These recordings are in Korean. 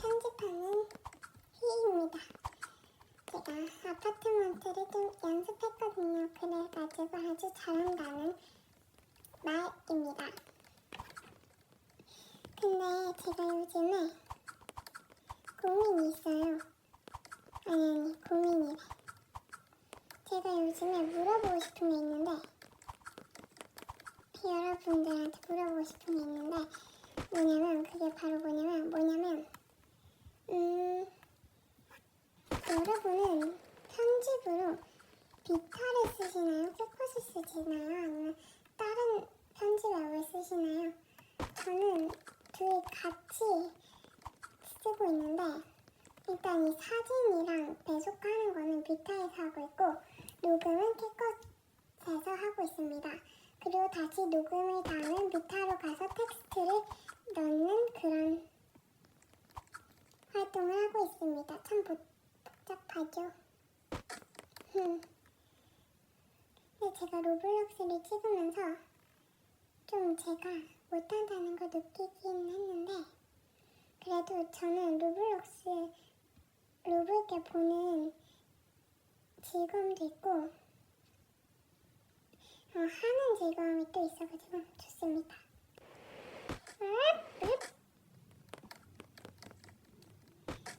편집하는 희입니다. 제가 아파트먼트를 좀 연습했거든요. 그래가지고 아주 잘한다는 말입니다. 근데 제가 요즘에 고민이 있어요. 아니, 아니, 고민이래. 제가 요즘에 물어보고 싶은 게 있는데 여러분들한테 물어보고 여러분은 편집으로 비타를 쓰시나요? 캐컷을 쓰시나요? 아니면 다른 편집 앱을 쓰시나요? 저는 둘 같이 쓰고 있는데 일단 이 사진이랑 배속하는 거는 비타에서 하고 있고 녹음은 캐컷에서 하고 있습니다. 그리고 다시 녹음을 다 하면 비타로 가서 텍스트를 넣는 그런 활동을 하고 있습니다. 참 복, 흠. 근데 제가 로블록스를 찍으면서 좀 제가 못한다는 걸 느끼긴 했는데 그래도 저는 로블록스 로블게 보는 즐거움도 있고 어, 하는 즐거움이 또 있어가지고 좋습니다.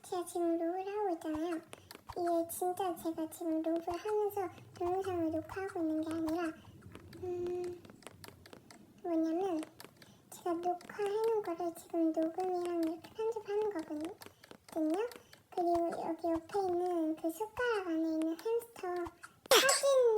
제가 지금 롤을 하고 있잖아요. 이게 진짜 제가 지금 녹음하면서 동영상을 녹화하고 있는 게 아니라 음, 뭐냐면 제가 녹화해놓은 거를 지금 녹음이랑 이렇게 편집하는 거거든요. 그리고 여기 옆에 있는 그 숟가락 안에 있는 햄스터 사진